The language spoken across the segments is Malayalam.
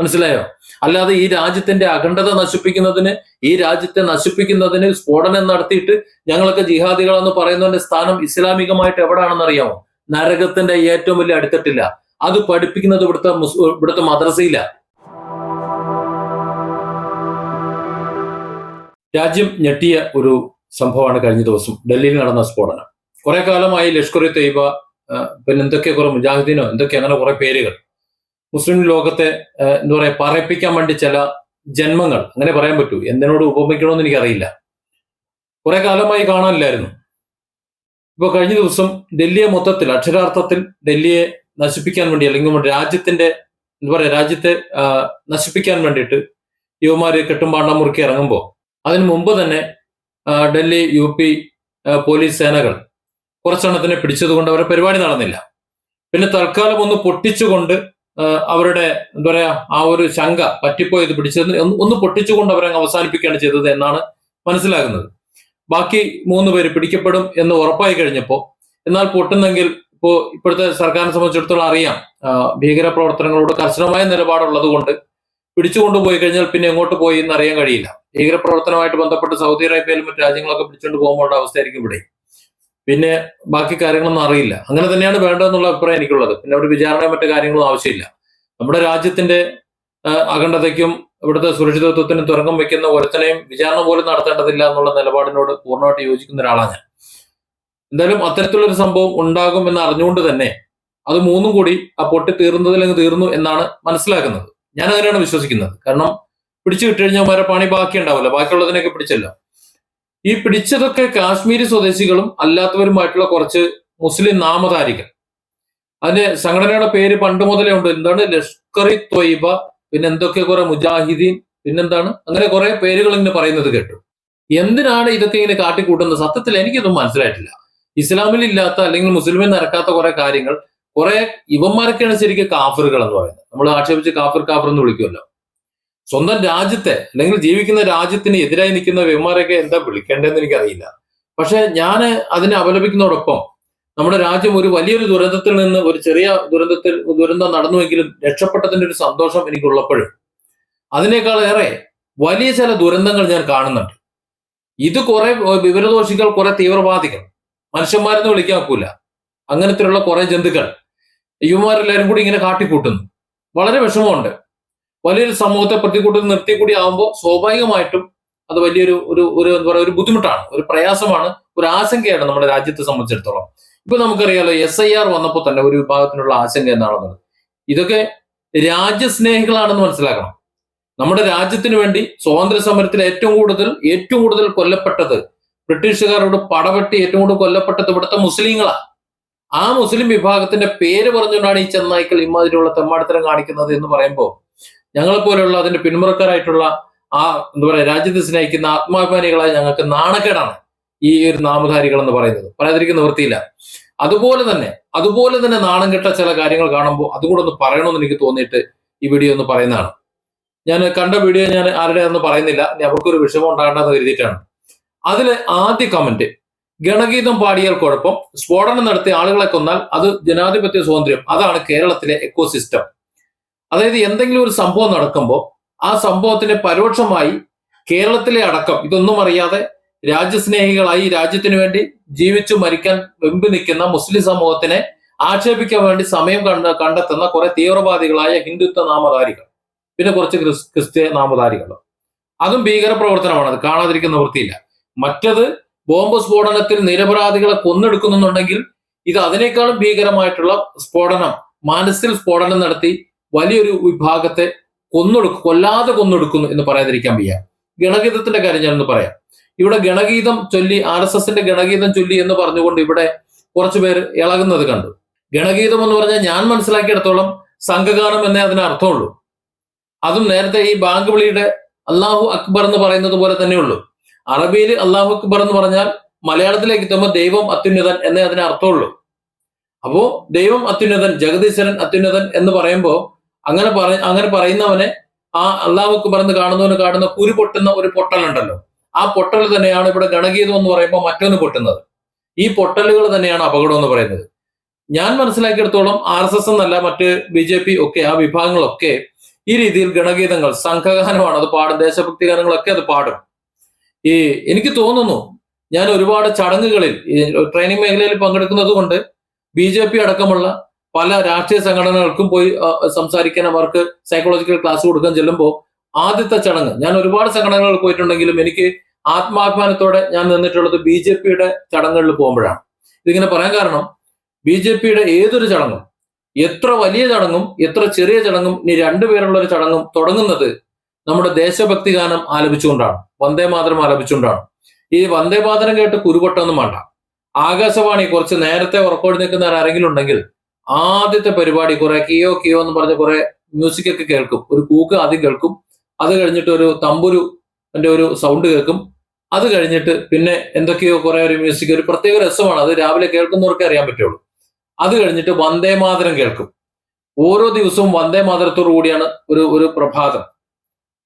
മനസ്സിലായോ? അല്ലാതെ ഈ രാജ്യത്തിന്റെ അഖണ്ഡത നശിപ്പിക്കുന്നതിന് ഈ രാജ്യത്തെ നശിപ്പിക്കുന്നതിന് സ്ഫോടനം നടത്തിയിട്ട് ഞങ്ങളൊക്കെ ജിഹാദികളെന്ന് പറയുന്നതിന്റെ സ്ഥാനം ഇസ്ലാമികമായിട്ട് എവിടാണെന്ന് അറിയാമോ? നരകത്തിന്റെ ഏറ്റവും വലിയ അടുത്തിട്ടില്ല. അത് പഠിപ്പിക്കുന്നത് ഇവിടുത്തെ ഇവിടുത്തെ മദ്രസയില. രാജ്യം ഞെട്ടിയ ഒരു സംഭവമാണ് കഴിഞ്ഞ ദിവസം. ഡൽഹിയിൽ നടന്ന സ്ഫോടനം. കുറെ കാലമായി ലഷ്കർ തൈബ പിന്നെ എന്തൊക്കെ കുറെ മുജാഹിദീനോ എന്തൊക്കെ അങ്ങനെ കുറെ പേരുകൾ മുസ്ലിം ലോകത്തെ എന്താ പറയുക പറയിപ്പിക്കാൻ വേണ്ടി ചില ജന്മങ്ങൾ അങ്ങനെ പറയാൻ പറ്റൂ. എന്തിനോട് ഉപമിക്കണമെന്ന് എനിക്കറിയില്ല. കുറെ കാലമായി കാണാനില്ലായിരുന്നു. ഇപ്പൊ കഴിഞ്ഞ ദിവസം ഡൽഹിയെ മൊത്തത്തിൽ അക്ഷരാർത്ഥത്തിൽ ഡൽഹിയെ നശിപ്പിക്കാൻ വേണ്ടി അല്ലെങ്കിൽ രാജ്യത്തിന്റെ എന്താ പറയാ രാജ്യത്തെ നശിപ്പിക്കാൻ വേണ്ടിയിട്ട് യുവമാര് കെട്ടുംപാണ്ടം മുറുക്കി ഇറങ്ങുമ്പോൾ അതിനു മുമ്പ് തന്നെ ഡൽഹി യു പി പോലീസ് സേനകൾ കുറച്ചെണ്ണത്തിനെ പിടിച്ചതുകൊണ്ട് അവരുടെ പരിപാടി നടന്നില്ല. പിന്നെ തൽക്കാലം ഒന്ന് പൊട്ടിച്ചുകൊണ്ട് അവരുടെ എന്താ പറയാ ആ ഒരു ശങ്ക പറ്റിപ്പോയത് പിടിച്ചെന്ന് ഒന്ന് പൊട്ടിച്ചുകൊണ്ട് അവരെ അങ്ങ് അവസാനിപ്പിക്കുകയാണ് ചെയ്തത് എന്നാണ് മനസ്സിലാകുന്നത്. ബാക്കി മൂന്ന് പേര് പിടിക്കപ്പെടും എന്ന് ഉറപ്പായി കഴിഞ്ഞപ്പോൾ എന്നാൽ പൊട്ടുന്നെങ്കിൽ ഇപ്പോ ഇപ്പോഴത്തെ സർക്കാരിനെ സംബന്ധിച്ചിടത്തോളം അറിയാം. ഭീകര പ്രവർത്തനങ്ങളോട് കർശനമായ നിലപാടുള്ളത് കൊണ്ട് പിടിച്ചുകൊണ്ട് പോയി കഴിഞ്ഞാൽ പിന്നെ എങ്ങോട്ട് പോയി എന്ന് അറിയാൻ കഴിയില്ല. ഭീകര പ്രവർത്തനമായിട്ട് ബന്ധപ്പെട്ട് സൗദി അറേബ്യയിലും മറ്റു രാജ്യങ്ങളൊക്കെ പിടിച്ചുകൊണ്ട് പോകുമ്പോൾ അവസ്ഥയായിരിക്കും ഇവിടെ. പിന്നെ ബാക്കി കാര്യങ്ങളൊന്നും അറിയില്ല. അങ്ങനെ തന്നെയാണ് വേണ്ടതെന്നുള്ള അഭിപ്രായം എനിക്കുള്ളത്. പിന്നെ അവിടെ വിചാരണയോ മറ്റു കാര്യങ്ങളും ആവശ്യമില്ല. നമ്മുടെ രാജ്യത്തിന്റെ അഖണ്ഡതയ്ക്കും ഇവിടുത്തെ സുരക്ഷിതത്വത്തിനും തുറക്കം വെക്കുന്ന ഒരുത്തനെയും വിചാരണ പോലും നടത്തേണ്ടതില്ല എന്നുള്ള നിലപാടിനോട് പൂർണമായിട്ട് യോജിക്കുന്ന ഒരാളാണ് ഞാൻ. എന്തായാലും അത്തരത്തിലൊരു സംഭവം ഉണ്ടാകും എന്ന് അറിഞ്ഞുകൊണ്ട് തന്നെ അത് മൂന്നും കൂടി ആ പൊട്ടി തീർന്നതിൽ അങ്ങ് തീർന്നു എന്നാണ് മനസ്സിലാക്കുന്നത്. ഞാൻ അങ്ങനെയാണ് വിശ്വസിക്കുന്നത്. കാരണം പിടിച്ചു കിട്ടിക്കഴിഞ്ഞാൽ വരെ പണി ബാക്കി ഉണ്ടാവില്ല ബാക്കിയുള്ളതിനൊക്കെ പിടിച്ചല്ലോ. ഈ പിടിച്ചതൊക്കെ കാശ്മീരി സ്വദേശികളും അല്ലാത്തവരുമായിട്ടുള്ള കുറച്ച് മുസ്ലിം നാമധാരികൾ. അതിന്റെ സംഘടനയുടെ പേര് പണ്ട് മുതലേ ഉണ്ട്. എന്താണ്? ലഷ്കർ ഇ ത്വയ്ബ പിന്നെ എന്തൊക്കെ കുറെ മുജാഹിദീൻ പിന്നെന്താണ്? അങ്ങനെ കുറെ പേരുകൾ ഇങ്ങനെ പറയുന്നത് കേട്ടു. എന്തിനാണ് ഇതൊക്കെ ഇങ്ങനെ കാട്ടിക്കൂട്ടുന്നത്? സത്യത്തിൽ എനിക്കൊന്നും മനസ്സിലായിട്ടില്ല. ഇസ്ലാമിൽ ഇല്ലാത്ത അല്ലെങ്കിൽ മുസ്ലിമിൽ നടക്കാത്ത കുറെ കാര്യങ്ങൾ കുറെ ഇവന്മാരൊക്കെയാണ് ശരിക്കും കാഫറുകൾ എന്ന് പറയുന്നത്. നമ്മൾ ആക്ഷേപിച്ച് കാഫർ കാഫർ എന്ന് വിളിക്കുമല്ലോ. സ്വന്തം രാജ്യത്തെ അല്ലെങ്കിൽ ജീവിക്കുന്ന രാജ്യത്തിന് എതിരായി നിൽക്കുന്ന വിമാരൊക്കെ എന്താ വിളിക്കേണ്ടതെന്ന് എനിക്കറിയില്ല. പക്ഷെ ഞാൻ അതിനെ അപലപിക്കുന്നതോടൊപ്പം നമ്മുടെ രാജ്യം ഒരു വലിയൊരു ദുരന്തത്തിൽ നിന്ന് ഒരു ചെറിയ ദുരന്തത്തിൽ ദുരന്തം നടന്നുവെങ്കിലും രക്ഷപ്പെട്ടതിന്റെ ഒരു സന്തോഷം എനിക്കുള്ളപ്പോഴും അതിനേക്കാൾ ഏറെ വലിയ ചില ദുരന്തങ്ങൾ ഞാൻ കാണുന്നുണ്ട്. ഇത് കുറെ വിവരദോഷികൾ കുറെ തീവ്രവാദികൾ മനുഷ്യന്മാരെന്ന് വിളിക്കാൻ ഒക്കില്ല. അങ്ങനത്തെയുള്ള കുറെ ജന്തുക്കൾ യുവമാരെല്ലാവരും കൂടി ഇങ്ങനെ കാട്ടിക്കൂട്ടുന്നു. വളരെ വിഷമമുണ്ട്. വലിയൊരു സമൂഹത്തെ പ്രതികൂട്ടത്തിൽ നിർത്തി കൂടി ആവുമ്പോൾ സ്വാഭാവികമായിട്ടും അത് വലിയൊരു ഒരു ഒരു എന്താ പറയുക ഒരു ബുദ്ധിമുട്ടാണ് ഒരു പ്രയാസമാണ് ഒരു ആശങ്കയാണ് നമ്മുടെ രാജ്യത്തെ സംബന്ധിച്ചിടത്തോളം. ഇപ്പൊ നമുക്കറിയാലോ എസ് ഐ ആർ വന്നപ്പോൾ തന്നെ ഒരു വിഭാഗത്തിനുള്ള ആശങ്ക എന്താണെന്നത്? ഇതൊക്കെ രാജ്യസ്നേഹികളാണെന്ന് മനസ്സിലാക്കണം. നമ്മുടെ രാജ്യത്തിന് വേണ്ടി സ്വാതന്ത്ര്യ സമരത്തിൽ ഏറ്റവും കൂടുതൽ ഏറ്റവും കൂടുതൽ കൊല്ലപ്പെട്ടത് ബ്രിട്ടീഷുകാരോട് പടവെട്ടി ഏറ്റവും കൂടുതൽ കൊല്ലപ്പെട്ടത് ഇവിടുത്തെ മുസ്ലിങ്ങളാണ് ആ മുസ്ലിം വിഭാഗത്തിന്റെ പേര് പറഞ്ഞുകൊണ്ടാണ് ഈ ചെന്നായ്ക്കൾ ഇമാതിരിയുള്ള തെമ്മാടിത്തരം കാണിക്കുന്നത് എന്ന് പറയുമ്പോൾ ഞങ്ങളെ പോലെയുള്ള അതിന്റെ പിന്മുറക്കാരായിട്ടുള്ള ആ എന്താ പറയാ രാജ്യത്തെ സ്നേഹിക്കുന്ന ആത്മാഭിമാനികളായ ഞങ്ങൾക്ക് നാണക്കേടാണ് ഈ ഒരു നാമധാരികൾ എന്ന് പറയുന്നത്. പറയാതിരിക്കുന്ന നിവൃത്തിയില്ല. അതുപോലെ തന്നെ അതുപോലെ തന്നെ നാണം കെട്ട ചില കാര്യങ്ങൾ കാണുമ്പോൾ അതുകൂടെ ഒന്ന് പറയണമെന്ന് എനിക്ക് തോന്നിയിട്ട് ഈ വീഡിയോ ഒന്ന് പറയുന്നതാണ്. ഞാൻ കണ്ട വീഡിയോ ഞാൻ ആരുടെയാണെന്ന് പറയുന്നില്ല. അവർക്കൊരു വിഷമം ഉണ്ടാകണ്ടെന്ന് കരുതിയിട്ടാണ്. അതിൽ ആദ്യ കമന്റ് ഗണഗീതം പാടിയാൽ കുഴപ്പം സ്ഫോടനം നടത്തിയ ആളുകളെ കൊന്നാൽ അത് ജനാധിപത്യ സ്വാതന്ത്ര്യം. അതാണ് കേരളത്തിലെ എക്കോസിസ്റ്റം അതായത് എന്തെങ്കിലും ഒരു സംഭവം നടക്കുമ്പോൾ ആ സംഭവത്തിന് പരോക്ഷമായി കേരളത്തിലെ അടക്കം ഇതൊന്നും അറിയാതെ രാജ്യസ്നേഹികളായി രാജ്യത്തിന് വേണ്ടി ജീവിച്ചു മരിക്കാൻ വെമ്പി നിൽക്കുന്ന മുസ്ലിം സമൂഹത്തിനെ ആക്ഷേപിക്കാൻ വേണ്ടി സമയം കണ്ട കണ്ടെത്തുന്ന കുറെ തീവ്രവാദികളായ ഹിന്ദുത്വ നാമധാരികൾ പിന്നെ കുറച്ച് ക്രിസ് ക്രിസ്ത്യ നാമധാരികൾ. അതും ഭീകര പ്രവർത്തനമാണ് അത് കാണാതിരിക്കുന്ന വൃത്തിയില്ല മറ്റത് ബോംബ് സ്ഫോടനത്തിൽ നിരപരാധികളെ കൊന്നെടുക്കുന്നുണ്ടെങ്കിൽ ഇത് അതിനേക്കാളും ഭീകരമായിട്ടുള്ള സ്ഫോടനം മനസ്സിൽ സ്ഫോടനം നടത്തി വലിയൊരു വിഭാഗത്തെ കൊന്നൊടുക്ക കൊല്ലാതെ കൊന്നൊടുക്കുന്നു എന്ന് പറയാതിരിക്കാൻ വയ്യ. ഗണഗീതത്തിന്റെ കാര്യം ഞാനൊന്ന് പറയാം. ഇവിടെ ഗണഗീതം ചൊല്ലി ആർ എസ് എസിന്റെ ഗണഗീതം ചൊല്ലി എന്ന് പറഞ്ഞുകൊണ്ട് ഇവിടെ കുറച്ചു പേര് ഇളകുന്നത് കണ്ടു. ഗണഗീതം എന്ന് പറഞ്ഞാൽ ഞാൻ മനസ്സിലാക്കിയിടത്തോളം സംഘഗാനം എന്നേ അതിന് അർത്ഥമുള്ളൂ. അതും നേരത്തെ ഈ ബാങ്ക് വിളിയുടെ അള്ളാഹു അക്ബർ എന്ന് പറയുന്നത് പോലെ തന്നെയുള്ളൂ അറബിയിൽ അള്ളാഹു അക്ബർ എന്ന് പറഞ്ഞാൽ മലയാളത്തിലേക്ക് എത്തുമ്പോൾ ദൈവം അത്യുന്നതൻ എന്നേ അതിന് അർത്ഥമുള്ളൂ. അപ്പോ ദൈവം അത്യുന്നതൻ ജഗദീശ്വരൻ അത്യുന്നതൻ എന്ന് പറയുമ്പോൾ അങ്ങനെ പറ അങ്ങനെ പറയുന്നവനെ ആ അള്ളാഹുക്ക് പറഞ്ഞ് കാണുന്നവന് കാണുന്ന കുരു പൊട്ടുന്ന ഒരു പൊട്ടലുണ്ടല്ലോ. ആ പൊട്ടൽ തന്നെയാണ് ഇവിടെ ഗണഗീതം എന്ന് പറയുമ്പോൾ മറ്റൊന്ന് പൊട്ടുന്നത്. ഈ പൊട്ടലുകൾ തന്നെയാണ് അപകടം എന്ന് പറയുന്നത്. ഞാൻ മനസ്സിലാക്കിയെടുത്തോളം ആർ എസ് എസ് എന്നല്ല മറ്റ് ബി ജെ പി ഒക്കെ ആ വിഭാഗങ്ങളൊക്കെ ഈ രീതിയിൽ ഗണഗീതങ്ങൾ സംഘഗാനമാണ് അത് പാടും ദേശഭക്തി ഗാനങ്ങളൊക്കെ അത് പാടും. ഈ എനിക്ക് തോന്നുന്നു ഞാൻ ഒരുപാട് ചടങ്ങുകളിൽ ട്രെയിനിങ് മേഖലയിൽ പങ്കെടുക്കുന്നത് കൊണ്ട് ബി ജെ പി അടക്കമുള്ള പല രാഷ്ട്രീയ സംഘടനകൾക്കും പോയി സംസാരിക്കാൻ അവർക്ക് സൈക്കോളജിക്കൽ ക്ലാസ് കൊടുക്കാൻ ചെല്ലുമ്പോൾ ആദ്യത്തെ ചടങ്ങ് ഞാൻ ഒരുപാട് സംഘടനകളിൽ പോയിട്ടുണ്ടെങ്കിലും എനിക്ക് ആത്മാഭിമാനത്തോടെ ഞാൻ നിന്നിട്ടുള്ളത് ബി ജെ പിയുടെ ചടങ്ങുകളിൽ പോകുമ്പോഴാണ്. ഇതിങ്ങനെ പറയാൻ കാരണം ബി ജെ പിയുടെ ഏതൊരു ചടങ്ങും എത്ര വലിയ ചടങ്ങും എത്ര ചെറിയ ചടങ്ങും ഇനി രണ്ടുപേരുള്ള ഒരു ചടങ്ങും തുടങ്ങുന്നത് നമ്മുടെ ദേശഭക്തി ഗാനം ആലപിച്ചുകൊണ്ടാണ് വന്ദേ മാതരം ആലപിച്ചുകൊണ്ടാണ്. ഈ വന്ദേ മാതരം കേട്ട് കുരുപൊട്ടൊന്നും വേണ്ട. ആകാശവാണി കുറച്ച് നേരത്തെ ഉറക്കോടി നിൽക്കുന്ന ആരെങ്കിലും ഉണ്ടെങ്കിൽ ആദ്യത്തെ പരിപാടി കുറെ കിയോ കിയോ എന്ന് പറഞ്ഞ കുറെ മ്യൂസിക് ഒക്കെ കേൾക്കും. ഒരു കൂക്ക് ആദ്യം കേൾക്കും. അത് കഴിഞ്ഞിട്ട് ഒരു തമ്പുരു എന്റെ ഒരു സൗണ്ട് കേൾക്കും. അത് കഴിഞ്ഞിട്ട് പിന്നെ എന്തൊക്കെയോ കുറെ ഒരു മ്യൂസിക് ഒരു പ്രത്യേക രസമാണ്. അത് രാവിലെ കേൾക്കുന്നവർക്ക് അറിയാൻ പറ്റുള്ളൂ. അത് കഴിഞ്ഞിട്ട് വന്ദേ മാതരം കേൾക്കും. ഓരോ ദിവസവും വന്ദേ മാതരത്തോടു കൂടിയാണ് ഒരു ഒരു പ്രഭാതം.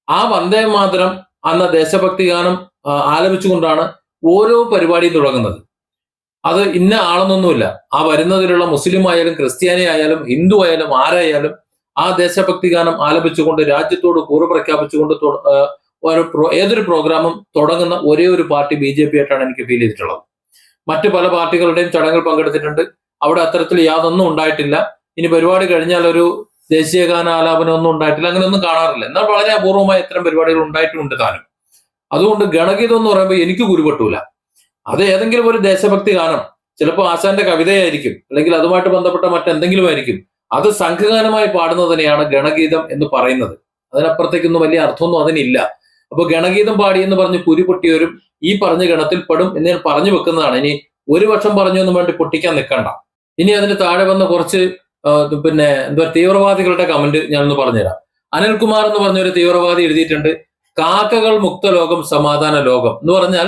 ആ വന്ദേ മാതരം അന്ന ദേശഭക്തി ഗാനം ആലപിച്ചുകൊണ്ടാണ് ഓരോ പരിപാടിയും തുടങ്ങുന്നത്. അത് ഇന്ന ആളെന്നൊന്നുമില്ല. ആ വരുന്നതിലുള്ള മുസ്ലിം ആയാലും ക്രിസ്ത്യാനി ആയാലും ഹിന്ദു ആയാലും ആരായാലും ആ ദേശഭക്തി ഗാനം ആലപിച്ചുകൊണ്ട് രാജ്യത്തോട് കൂറ് പ്രഖ്യാപിച്ചുകൊണ്ട് ഒരു ഏതൊരു പ്രോഗ്രാമും തുടങ്ങുന്ന ഒരേ ഒരു പാർട്ടി ബി ജെ പി ആയിട്ടാണ് എനിക്ക് ഫീൽ ചെയ്തിട്ടുള്ളത്. മറ്റു പല പാർട്ടികളുടെയും ചടങ്ങിൽ പങ്കെടുത്തിട്ടുണ്ട്. അവിടെ അത്തരത്തിൽ യാതൊന്നും ഉണ്ടായിട്ടില്ല. ഇനി പരിപാടി കഴിഞ്ഞാൽ ഒരു ദേശീയ ഗാന ആലാപനം ഒന്നും ഉണ്ടായിട്ടില്ല. അങ്ങനെയൊന്നും കാണാറില്ല. എന്നാൽ വളരെ അപൂർവമായി ഇത്തരം പരിപാടികൾ ഉണ്ടായിട്ടുണ്ട് താനും. അതുകൊണ്ട് ഗണഗീതം എന്ന് പറയുമ്പോൾ എനിക്ക് കുരുപെട്ടൂല അത് ഏതെങ്കിലും ഒരു ദേശഭക്തി ഗാനം ചിലപ്പോൾ ആശാന്റെ കവിതയായിരിക്കും അല്ലെങ്കിൽ അതുമായിട്ട് ബന്ധപ്പെട്ട മറ്റെന്തെങ്കിലും ആയിരിക്കും അത് സംഘഗാനമായി പാടുന്നതിനെയാണ് ഗണഗീതം എന്ന് പറയുന്നത്. അതിനപ്പുറത്തേക്കൊന്നും വലിയ അർത്ഥമൊന്നും അതിനില്ല. അപ്പൊ ഗണഗീതം പാടി എന്ന് പറഞ്ഞ് കുരു പൊട്ടിയവരും ഈ പറഞ്ഞ ഗണത്തിൽ പെടും എന്ന് ഞാൻ പറഞ്ഞു വെക്കുന്നതാണ്. ഇനി ഒരു വർഷം പറഞ്ഞു എന്ന് വേണ്ടി പൊട്ടിക്കാൻ നിൽക്കണ്ട. ഇനി അതിന് താഴെ വന്ന കുറച്ച് പിന്നെ എന്താ തീവ്രവാദികളുടെ കമന്റ് ഞാനൊന്ന് പറഞ്ഞുതരാം. അനിൽകുമാർ എന്ന് പറഞ്ഞ ഒരു തീവ്രവാദി എഴുതിയിട്ടുണ്ട് കാക്കകൾ മുക്ത ലോകം സമാധാന ലോകം എന്ന് പറഞ്ഞാൽ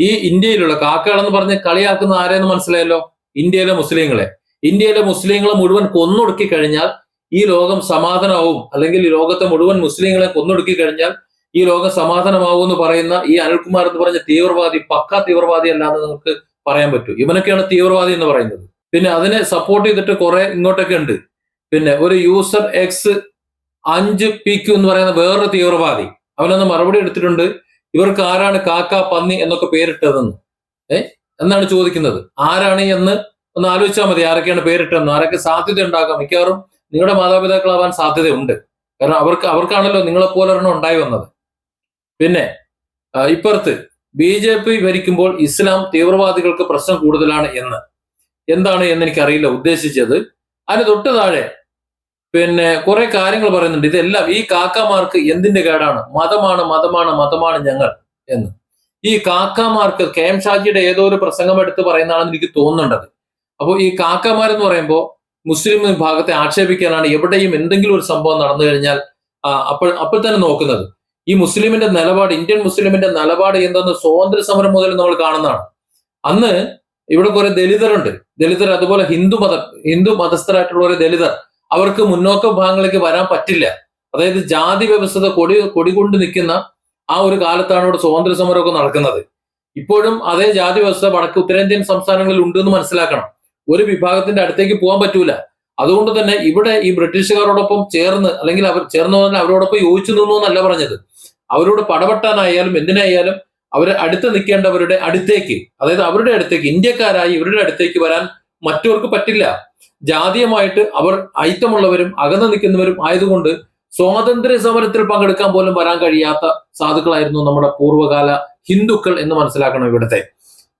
ഈ ഇന്ത്യയിലുള്ള കാക്കകളെന്ന് പറഞ്ഞ് കളിയാക്കുന്ന ആരെന്ന് മനസ്സിലായല്ലോ? ഇന്ത്യയിലെ മുസ്ലിങ്ങളെ. ഇന്ത്യയിലെ മുസ്ലിങ്ങളെ മുഴുവൻ കൊന്നൊടുക്കി കഴിഞ്ഞാൽ ഈ ലോകം സമാധാനമാവും. അല്ലെങ്കിൽ ഈ ലോകത്തെ മുഴുവൻ മുസ്ലിങ്ങളെ കൊന്നൊടുക്കി കഴിഞ്ഞാൽ ഈ ലോകം സമാധാനമാവും എന്ന് പറയുന്ന ഈ അനിൽകുമാർ എന്ന് പറഞ്ഞ തീവ്രവാദി പക്ക തീവ്രവാദി അല്ലാന്ന് നമുക്ക് പറയാൻ പറ്റൂ. ഇവനൊക്കെയാണ് തീവ്രവാദി എന്ന് പറയുന്നത്. പിന്നെ അതിനെ സപ്പോർട്ട് ചെയ്തിട്ട് കുറെ ഇങ്ങോട്ടൊക്കെ ഉണ്ട്. പിന്നെ ഒരു യൂസർ എക്സ് അഞ്ച് പി എന്ന് പറയുന്ന വേറൊരു തീവ്രവാദി. അവനൊന്ന് മറുപടി എടുത്തിട്ടുണ്ട്. ഇവർക്ക് ആരാണ് കാക്ക പന്നി എന്നൊക്കെ പേരിട്ടതെന്ന്? ഏ? എന്നാണ് ചോദിക്കുന്നത്. ആരാണ് എന്ന് ഒന്ന് ആലോചിച്ചാൽ മതി ആരൊക്കെയാണ് പേരിട്ടതെന്ന്. ആരൊക്കെ സാധ്യത ഉണ്ടാകാം മിക്കവാറും നിങ്ങളുടെ മാതാപിതാക്കളാവാൻ സാധ്യതയുണ്ട്. കാരണം അവർക്ക് അവർക്കാണല്ലോ നിങ്ങളെ പോലെ ഒരെണ്ണം ഉണ്ടായി വന്നത്. പിന്നെ ഇപ്പുറത്ത് ബി ജെ പി ഭരിക്കുമ്പോൾ ഇസ്ലാം തീവ്രവാദികൾക്ക് പ്രശ്നം കൂടുതലാണ് എന്ന്. എന്താണ് എന്ന് എനിക്കറിയില്ല. ഉദ്ദേശിച്ചത് അതിന് തൊട്ട് താഴെ പിന്നെ കുറെ കാര്യങ്ങൾ പറയുന്നുണ്ട്. ഇതെല്ലാം ഈ കാക്കമാർക്ക് എന്തിന്റെ കേടാണ്? മതമാണ് മതമാണ് മതമാണ് ഞങ്ങൾ എന്ന്. ഈ കാക്കമാർക്ക് കെ എം ഷാജിയുടെ ഏതോ ഒരു പ്രസംഗം എടുത്ത് പറയുന്നതാണെന്ന് എനിക്ക് തോന്നുന്നുണ്ടത്. അപ്പോൾ ഈ കാക്കമാരെന്ന് പറയുമ്പോൾ മുസ്ലിം ഭാഗത്തെ ആക്ഷേപിക്കാനാണ് എവിടെയും എന്തെങ്കിലും ഒരു സംഭവം നടന്നു കഴിഞ്ഞാൽ അപ്പോൾ അപ്പോൾ തന്നെ നോക്കുന്നത്. ഈ മുസ്ലിമിന്റെ നിലപാട് ഇന്ത്യൻ മുസ്ലിമിന്റെ നിലപാട് എന്തെന്ന് സ്വാതന്ത്ര്യ സമരം മുതൽ നമ്മൾ കാണുന്നതാണ്. അന്ന് ഇവിടെ കുറെ ദലിതരുണ്ട്. ദലിതർ അതുപോലെ ഹിന്ദു മത ഹിന്ദു മതസ്ഥരായിട്ടുള്ള ഒരു ദലിതർ അവർക്ക് മുന്നോക്ക വിഭാഗങ്ങളിലേക്ക് വരാൻ പറ്റില്ല. അതായത് ജാതി വ്യവസ്ഥത കൊടി കൊടികൊണ്ട് നിൽക്കുന്ന ആ ഒരു കാലത്താണ് ഇവിടെ സ്വാതന്ത്ര്യ സമരമൊക്കെ നടക്കുന്നത്. ഇപ്പോഴും അതേ ജാതി വ്യവസ്ഥ വടക്ക് ഉത്തരേന്ത്യൻ സംസ്ഥാനങ്ങളിൽ ഉണ്ട് എന്ന് മനസ്സിലാക്കണം. ഒരു വിഭാഗത്തിന്റെ അടുത്തേക്ക് പോകാൻ പറ്റൂല. അതുകൊണ്ട് തന്നെ ഇവിടെ ഈ ബ്രിട്ടീഷുകാരോടൊപ്പം ചേർന്ന് അല്ലെങ്കിൽ അവർ ചേർന്ന് പറഞ്ഞാൽ അവരോടൊപ്പം യോജിച്ചു നിന്നു എന്നല്ല പറഞ്ഞത്. അവരോട് പടപെട്ടാനായാലും എന്തിനായാലും അവർ അടുത്ത് നിൽക്കേണ്ടവരുടെ അടുത്തേക്ക് അതായത് അവരുടെ അടുത്തേക്ക് ഇന്ത്യക്കാരായി ഇവരുടെ അടുത്തേക്ക് വരാൻ മറ്റവർക്ക് പറ്റില്ല. ജാതീയമായിട്ട് അവർ ഐറ്റമുള്ളവരും അകന്നു നിൽക്കുന്നവരും ആയതുകൊണ്ട് സ്വാതന്ത്ര്യ സമരത്തിൽ പങ്കെടുക്കാൻ പോലും വരാൻ കഴിയാത്ത സാധുക്കളായിരുന്നു നമ്മുടെ പൂർവകാല ഹിന്ദുക്കൾ എന്ന് മനസ്സിലാക്കണം ഇവിടുത്തെ.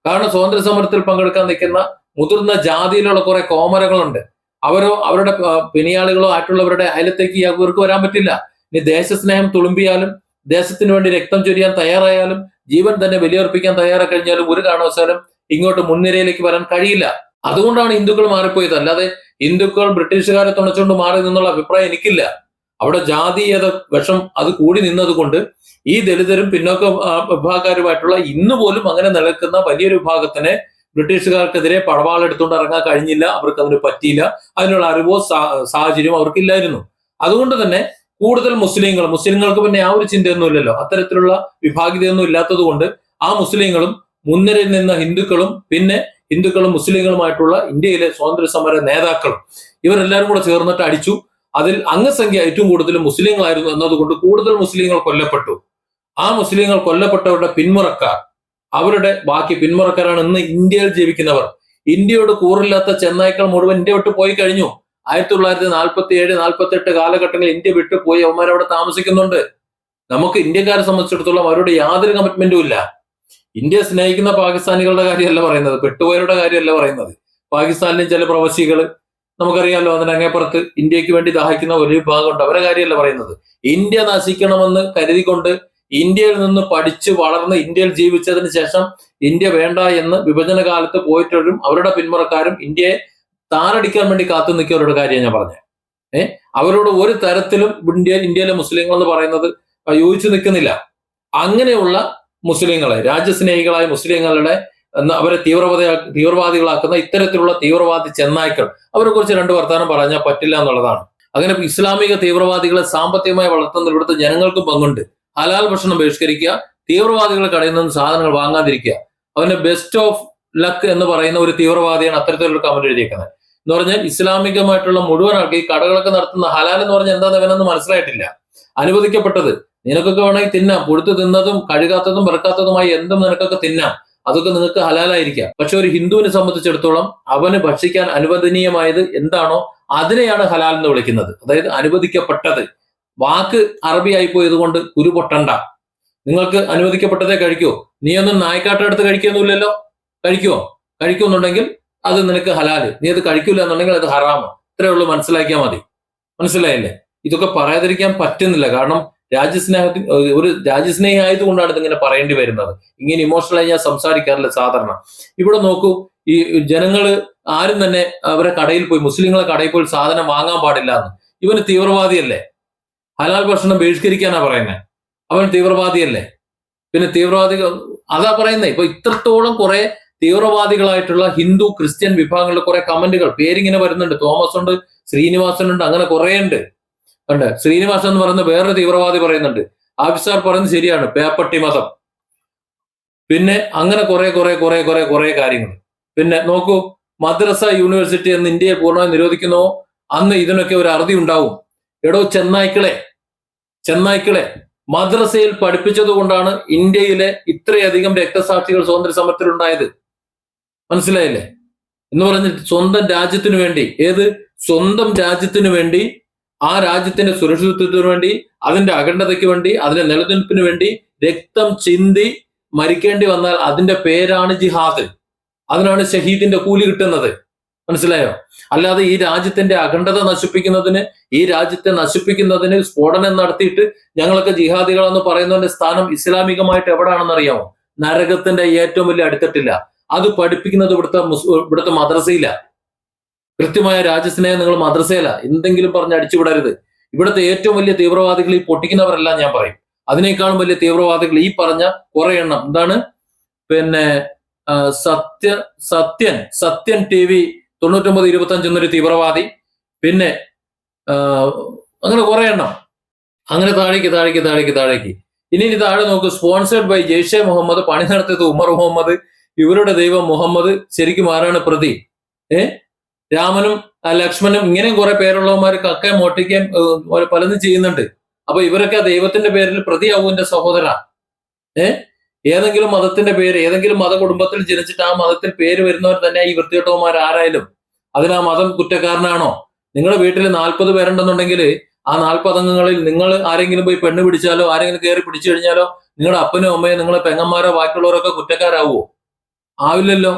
കാരണം സ്വാതന്ത്ര്യ സമരത്തിൽ പങ്കെടുക്കാൻ നിൽക്കുന്ന മുതിർന്ന ജാതിയിലുള്ള കുറെ കോമരകളുണ്ട്. അവരോ അവരുടെ പിണിയാളികളോ ആയിട്ടുള്ളവരുടെ അയലത്തേക്ക് ഇവർക്ക് വരാൻ പറ്റില്ല. ഇനി ദേശസ്നേഹം തുളുമ്പിയാലും ദേശത്തിന് വേണ്ടി രക്തം ചൊരിയാൻ തയ്യാറായാലും ജീവൻ തന്നെ ബലിയർപ്പിക്കാൻ തയ്യാറായി കഴിഞ്ഞാലും ഒരു കാരണവശാലും ഇങ്ങോട്ട് മുൻനിരയിലേക്ക് വരാൻ കഴിയില്ല. അതുകൊണ്ടാണ് ഹിന്ദുക്കൾ മാറിപ്പോയത്. അല്ലാതെ ഹിന്ദുക്കൾ ബ്രിട്ടീഷുകാരെ തുണച്ചുകൊണ്ട് മാറി നിന്നുള്ള അഭിപ്രായം എനിക്കില്ല. അവിടെ ജാതീയത വിഷം അത് കൂടി നിന്നതുകൊണ്ട് ഈ ദളിതരും പിന്നോക്ക വിഭാഗക്കാരുമായിട്ടുള്ള ഇന്ന് പോലും അങ്ങനെ നിലനിൽക്കുന്ന വലിയൊരു വിഭാഗത്തിനെ ബ്രിട്ടീഷുകാർക്കെതിരെ പടവാളെടുത്തുകൊണ്ട് ഇറങ്ങാൻ കഴിഞ്ഞില്ല. അവർക്ക് അതിന് പറ്റിയില്ല. അതിനുള്ള അറിവോ സാഹചര്യം അവർക്കില്ലായിരുന്നു. അതുകൊണ്ട് തന്നെ കൂടുതൽ മുസ്ലിങ്ങൾ മുസ്ലിങ്ങൾക്ക് പിന്നെ ആ ഒരു ചിന്തയൊന്നുമില്ലല്ലോ അത്തരത്തിലുള്ള വിഭാഗിതയൊന്നും ഇല്ലാത്തത് കൊണ്ട് ആ മുസ്ലിങ്ങളും മുൻനിരയിൽ നിന്ന ഹിന്ദുക്കളും പിന്നെ ഹിന്ദുക്കളും മുസ്ലിങ്ങളുമായിട്ടുള്ള ഇന്ത്യയിലെ സ്വാതന്ത്ര്യ സമര നേതാക്കളും ഇവരെല്ലാവരും കൂടെ ചേർന്നിട്ട് അടിച്ചു. അതിൽ അംഗസംഖ്യ ഏറ്റവും കൂടുതൽ മുസ്ലിങ്ങളായിരുന്നു എന്നതുകൊണ്ട് കൂടുതൽ മുസ്ലിങ്ങൾ കൊല്ലപ്പെട്ടു. ആ മുസ്ലിങ്ങൾ കൊല്ലപ്പെട്ടവരുടെ പിന്മുറക്കാർ അവരുടെ ബാക്കി പിന്മുറക്കാരാണ് ഇന്ന് ഇന്ത്യയിൽ ജീവിക്കുന്നവർ. ഇന്ത്യയോട് കൂറില്ലാത്ത ചെന്നായ്ക്കൾ മുഴുവൻ ഇന്ത്യ വിട്ടു പോയി കഴിഞ്ഞു. ആയിരത്തി തൊള്ളായിരത്തി നാൽപ്പത്തി ഏഴ് നാൽപ്പത്തി എട്ട് കാലഘട്ടങ്ങളിൽ ഇന്ത്യ വിട്ടു പോയി അവന്മാരവിടെ താമസിക്കുന്നുണ്ട്. നമുക്ക് ഇന്ത്യക്കാരെ സംബന്ധിച്ചിടത്തോളം അവരുടെ യാതൊരു കമ്മിറ്റ്മെന്റും ഇല്ല. ഇന്ത്യ സ്നേഹിക്കുന്ന പാകിസ്ഥാനികളുടെ കാര്യമല്ല പറയുന്നത് പെട്ടുപോയവരുടെ കാര്യമല്ല പറയുന്നത്. പാകിസ്ഥാനിലും ചില പ്രവാസികൾ നമുക്കറിയാമല്ലോ അതിന് അങ്ങേപ്പുറത്ത് ഇന്ത്യയ്ക്ക് വേണ്ടി ദാഹിക്കുന്ന ഒരു വിഭാഗമുണ്ട്. അവരുടെ കാര്യമല്ല പറയുന്നത്. ഇന്ത്യ നശിക്കണമെന്ന് കരുതിക്കൊണ്ട് ഇന്ത്യയിൽ നിന്ന് പഠിച്ച് വളർന്ന് ഇന്ത്യയിൽ ജീവിച്ചതിന് ശേഷം ഇന്ത്യ വേണ്ട എന്ന് വിഭജന കാലത്ത് പോയിട്ടൊരും അവരുടെ പിന്മുറക്കാരും ഇന്ത്യയെ താറടിക്കാൻ വേണ്ടി കാത്തു നിൽക്കിയവരുടെ കാര്യം ഞാൻ പറഞ്ഞത്. ഏഹ് അവരോട് ഒരു തരത്തിലും ഇന്ത്യ ഇന്ത്യയിലെ മുസ്ലിങ്ങൾ എന്ന് പറയുന്നത് യോജിച്ചു നിൽക്കുന്നില്ല. അങ്ങനെയുള്ള മുസ്ലിങ്ങളെ രാജ്യസ്നേഹികളായ മുസ്ലിങ്ങളുടെ അവരെ തീവ്രവാദ തീവ്രവാദികളാക്കുന്ന ഇത്തരത്തിലുള്ള തീവ്രവാദി ചെന്നായ്ക്കൾ അവരെ കുറിച്ച് രണ്ട് വർത്താനം പറഞ്ഞാൽ പറ്റില്ല എന്നുള്ളതാണ്. അങ്ങനെ ഇസ്ലാമിക തീവ്രവാദികളെ സാമ്പത്തികമായി വളർത്തുന്ന ഇവിടുത്തെ ജനങ്ങൾക്കും പങ്കുണ്ട്. ഹലാൽ ഭക്ഷണം ബഹിഷ്കരിക്കുക തീവ്രവാദികളെ കടയിൽ നിന്ന് സാധനങ്ങൾ വാങ്ങാതിരിക്കുക. അവന്റെ ബെസ്റ്റ് ഓഫ് ലക്ക് എന്ന് പറയുന്ന ഒരു തീവ്രവാദിയാണ് അത്തരത്തിലുള്ള കമന്റ് എഴുതിയേക്കുന്നത്. എന്ന് പറഞ്ഞാൽ ഇസ്ലാമികമായിട്ടുള്ള മുഴുവൻ ആൾക്ക് ഈ കടകളൊക്കെ നടത്തുന്ന ഹലാൽ എന്ന് പറഞ്ഞാൽ എന്താ അവനൊന്നും മനസ്സിലായിട്ടില്ല. അനുവദിക്കപ്പെട്ടത് നിനക്കൊക്കെ വേണമെങ്കിൽ തിന്നാം. പുഴുത്ത് തിന്നതും കഴുകാത്തതും വെറുക്കാത്തതുമായി എന്തും നിനക്കൊക്കെ തിന്നാം. അതൊക്കെ നിങ്ങൾക്ക് ഹലാലായിരിക്കാം. പക്ഷെ ഒരു ഹിന്ദുവിനെ സംബന്ധിച്ചിടത്തോളം അവന് ഭക്ഷിക്കാൻ അനുവദനീയമായത് എന്താണോ അതിനെയാണ് ഹലാൽ എന്ന് വിളിക്കുന്നത്. അതായത് അനുവദിക്കപ്പെട്ടത്. വാക്ക് അറബി ആയി പോയത് കൊണ്ട് കുരു പൊട്ടണ്ട. നിങ്ങൾക്ക് അനുവദിക്കപ്പെട്ടതേ കഴിക്കോ. നീ ഒന്നും കഴിക്കുന്നില്ലല്ലോ? കഴിക്കുമോ കഴിക്കുമെന്നുണ്ടെങ്കിൽ അത് നിനക്ക് ഹലാൽ. നീ അത് കഴിക്കില്ല എന്നുണ്ടെങ്കിൽ അത് ഹറാമോ. ഇത്രേ ഉള്ളൂ മനസ്സിലാക്കിയാൽ മതി. മനസ്സിലായില്ലേ? ഇതൊക്കെ പറയാതിരിക്കാൻ പറ്റുന്നില്ല. കാരണം രാജ്യസ്നേഹത്തിൽ ഒരു രാജ്യസ്നേഹി ആയതുകൊണ്ടാണ് ഇതിങ്ങനെ പറയേണ്ടി വരുന്നത്. ഇങ്ങനെ ഇമോഷണലായി ഞാൻ സംസാരിക്കാറില്ല സാധാരണ. ഇവിടെ നോക്കൂ ഈ ജനങ്ങൾ ആരും തന്നെ അവരെ കടയിൽ പോയി മുസ്ലിങ്ങളെ കടയിൽ പോയി സാധനം വാങ്ങാൻ പാടില്ല എന്ന്. ഇവന് തീവ്രവാദിയല്ലേ? ഹലാൽ ഭക്ഷണം ബഹിഷ്കരിക്കാനാ പറയുന്നത് അവൻ തീവ്രവാദിയല്ലേ? പിന്നെ തീവ്രവാദികൾ അതാ പറയുന്നത് ഇപ്പൊ ഇത്രത്തോളം കുറെ തീവ്രവാദികളായിട്ടുള്ള ഹിന്ദു ക്രിസ്ത്യൻ വിഭാഗങ്ങളുടെ കുറെ കമന്റുകൾ. പേരിങ്ങനെ വരുന്നുണ്ട്. തോമസ് ഉണ്ട് ശ്രീനിവാസൻ ഉണ്ട് അങ്ങനെ കുറെ ഉണ്ട് ഉണ്ട് ശ്രീനിവാസൻ എന്ന് പറയുന്ന വേറൊരു തീവ്രവാദി പറയുന്നുണ്ട്. ആഫിസാർ പറയുന്നത് ശരിയാണ് പേപ്പട്ടി മതം പിന്നെ അങ്ങനെ കുറെ കുറെ കുറെ കുറെ കുറെ കാര്യങ്ങൾ പിന്നെ നോക്കൂ മദ്രസ യൂണിവേഴ്സിറ്റി എന്ന് ഇന്ത്യയെ പൂർണമായി നിരോധിക്കുന്നോ. അന്ന് ഇതിനൊക്കെ ഒരു അറുതി ഉണ്ടാവും. എടോ ചെന്നായ്ക്കളെ ചെന്നായ്ക്കളെ മദ്രസയിൽ പഠിപ്പിച്ചത് കൊണ്ടാണ് ഇന്ത്യയിലെ ഇത്രയധികം രക്തസാക്ഷികൾ സ്വാതന്ത്ര്യ സമരത്തിൽ ഉണ്ടായത് മനസ്സിലായില്ലേ? എന്ന് പറഞ്ഞ് സ്വന്തം രാജ്യത്തിനു വേണ്ടി ഏത്? സ്വന്തം രാജ്യത്തിനു വേണ്ടി ആ രാജ്യത്തിന്റെ സുരക്ഷിതത്വത്തിനു വേണ്ടി അതിന്റെ അഖണ്ഡതയ്ക്ക് വേണ്ടി അതിന്റെ നിലനിൽപ്പിന് വേണ്ടി രക്തം ചിന്തി മരിക്കേണ്ടി വന്നാൽ അതിന്റെ പേരാണ് ജിഹാദ്. അതിനാണ് ഷഹീദിന്റെ കൂലി കിട്ടുന്നത്. മനസ്സിലായോ? അല്ലാതെ ഈ രാജ്യത്തിന്റെ അഖണ്ഡത നശിപ്പിക്കുന്നതിന് ഈ രാജ്യത്തെ നശിപ്പിക്കുന്നതിന് സ്ഫോടനം നടത്തിയിട്ട് ഞങ്ങളൊക്കെ ജിഹാദികളെന്ന് പറയുന്നതിന്റെ സ്ഥാനം ഇസ്ലാമികമായിട്ട് എവിടെയാണെന്ന് അറിയാമോ നരകത്തിന്റെ ഏറ്റവും വലിയ അടുത്തിട്ടില്ല. അത് പഠിപ്പിക്കുന്നത് ഇവിടുത്തെ ഇവിടുത്തെ മദ്രസയില. കൃത്യമായ രാജ്യസ്നേഹം നിങ്ങൾ മദ്രസയില. എന്തെങ്കിലും പറഞ്ഞ് അടിച്ചുവിടരുത്. ഇവിടുത്തെ ഏറ്റവും വലിയ തീവ്രവാദികൾ ഈ പൊട്ടിക്കുന്നവരല്ല ഞാൻ പറയും. അതിനേക്കാളും വലിയ തീവ്രവാദികൾ ഈ പറഞ്ഞ കുറെ എണ്ണം. എന്താണ്? പിന്നെ സത്യ സത്യൻ സത്യൻ ടി വി തൊണ്ണൂറ്റൊമ്പത് ഇരുപത്തി അഞ്ച് എന്നൊരു തീവ്രവാദി. പിന്നെ അങ്ങനെ കുറെ എണ്ണം. അങ്ങനെ താഴേക്ക് താഴേക്ക് താഴേക്ക് താഴേക്ക്. ഇനി ഇനി താഴെ നോക്ക്. സ്പോൺസേഡ് ബൈ ജെയ്ഷെ മുഹമ്മദ് പണി നടത്തിയത് ഉമർ മുഹമ്മദ് ഇവരുടെ ദൈവം മുഹമ്മദ് ശരിക്കും ആരാണ് പ്രതി? ഏ? രാമനും ലക്ഷ്മണനും ഇങ്ങനെ കുറെ പേരുള്ളവന്മാർക്ക് ഒക്കെ മോട്ടിക്കുകയും പലതും ചെയ്യുന്നുണ്ട്. അപ്പൊ ഇവരൊക്കെ ദൈവത്തിന്റെ പേരിൽ പ്രതിയാവും സഹോദര. ഏഹ് ഏതെങ്കിലും മതത്തിന്റെ പേര് ഏതെങ്കിലും മത കുടുംബത്തിൽ ജനിച്ചിട്ട് ആ മതത്തിൽ പേര് വരുന്നവർ തന്നെ ഈ വൃത്തികെട്ടവന്മാർ ആരായാലും അതിന് ആ മതം കുറ്റക്കാരനാണോ? നിങ്ങളുടെ വീട്ടിൽ നാൽപ്പത് പേരുണ്ടെന്നുണ്ടെങ്കിൽ ആ നാൽപ്പത് അംഗങ്ങളിൽ നിങ്ങൾ ആരെങ്കിലും പോയി പെണ്ണ് പിടിച്ചാലോ ആരെങ്കിലും കയറി പിടിച്ചു കഴിഞ്ഞാലോ നിങ്ങളുടെ അപ്പനും അമ്മയും നിങ്ങളെ പെങ്ങന്മാരോ ബാക്കിയുള്ളവരൊക്കെ കുറ്റക്കാരാവുമോ ആവില്ലല്ലോ.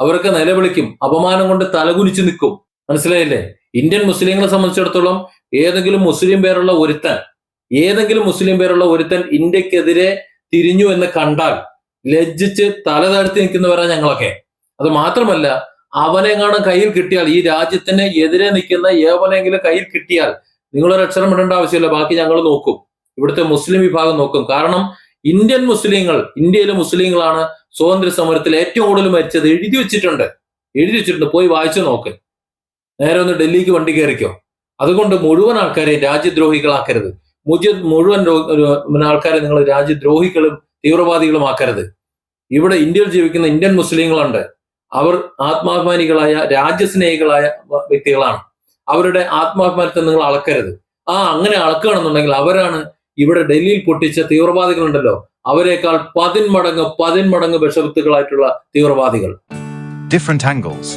അവരൊക്കെ നിലവിളിക്കും അപമാനം കൊണ്ട് തലകുനിച്ച് നിൽക്കും. മനസ്സിലായില്ലേ? ഇന്ത്യൻ മുസ്ലിങ്ങളെ സംബന്ധിച്ചിടത്തോളം ഏതെങ്കിലും മുസ്ലിം പേരുള്ള ഒരുത്തൻ ഏതെങ്കിലും മുസ്ലിം പേരുള്ള ഒരുത്തൻ ഇന്ത്യക്കെതിരെ തിരിഞ്ഞു എന്ന് കണ്ടാൽ ലജ്ജിച്ച് തല താഴ്ത്തി നിൽക്കുന്നവരാണ് ഞങ്ങളൊക്കെ. അത് മാത്രമല്ല അവനെങ്ങാനും കയ്യിൽ കിട്ടിയാൽ ഈ രാജ്യത്തിന് എതിരെ നിൽക്കുന്ന ഏവനെങ്കിലും കയ്യിൽ കിട്ടിയാൽ നിങ്ങളൊരു അക്ഷരം ഇടേണ്ട ആവശ്യമില്ല ബാക്കി ഞങ്ങൾ നോക്കും. ഇവിടുത്തെ മുസ്ലിം വിഭാഗം നോക്കും. കാരണം ഇന്ത്യൻ മുസ്ലിങ്ങൾ ഇന്ത്യയിലെ മുസ്ലിങ്ങളാണ് സ്വാതന്ത്ര്യ സമരത്തിൽ ഏറ്റവും കൂടുതൽ മരിച്ചത് എഴുതി വെച്ചിട്ടുണ്ട്. എഴുതി വെച്ചിട്ടുണ്ട്. പോയി വായിച്ചു നോക്ക്. നേരെ ഒന്ന് ഡൽഹിക്ക് വണ്ടി കയറിക്കോ. അതുകൊണ്ട് മുഴുവൻ ആൾക്കാരെയും രാജ്യദ്രോഹികളാക്കരുത്. മുജ മുഴുവൻ ആൾക്കാരെ നിങ്ങൾ രാജ്യദ്രോഹികളും തീവ്രവാദികളും ആക്കരുത് ഇവിടെ ഇന്ത്യയിൽ ജീവിക്കുന്ന ഇന്ത്യൻ മുസ്ലിങ്ങളുണ്ട്. അവർ ആത്മാഭിമാനികളായ രാജ്യസ്നേഹികളായ വ്യക്തികളാണ്. അവരുടെ ആത്മാഭിമാനത്തെ നിങ്ങൾ അളക്കരുത്. ആ അങ്ങനെ അളക്കുകയാണെന്നുണ്ടെങ്കിൽ അവരാണ് ഇവിടെ ഡൽഹിയിൽ പൊട്ടിച്ച തീവ്രവാദികളുണ്ടല്ലോ. അവരെക്കാൾ പതിന്മടങ്ങ് പതിന്മടങ്ങ് വിഷവിത്തുകളായിട്ടുള്ള തീവ്രവാദികൾ different angles.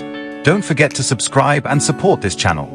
Don't forget to subscribe and support this channel.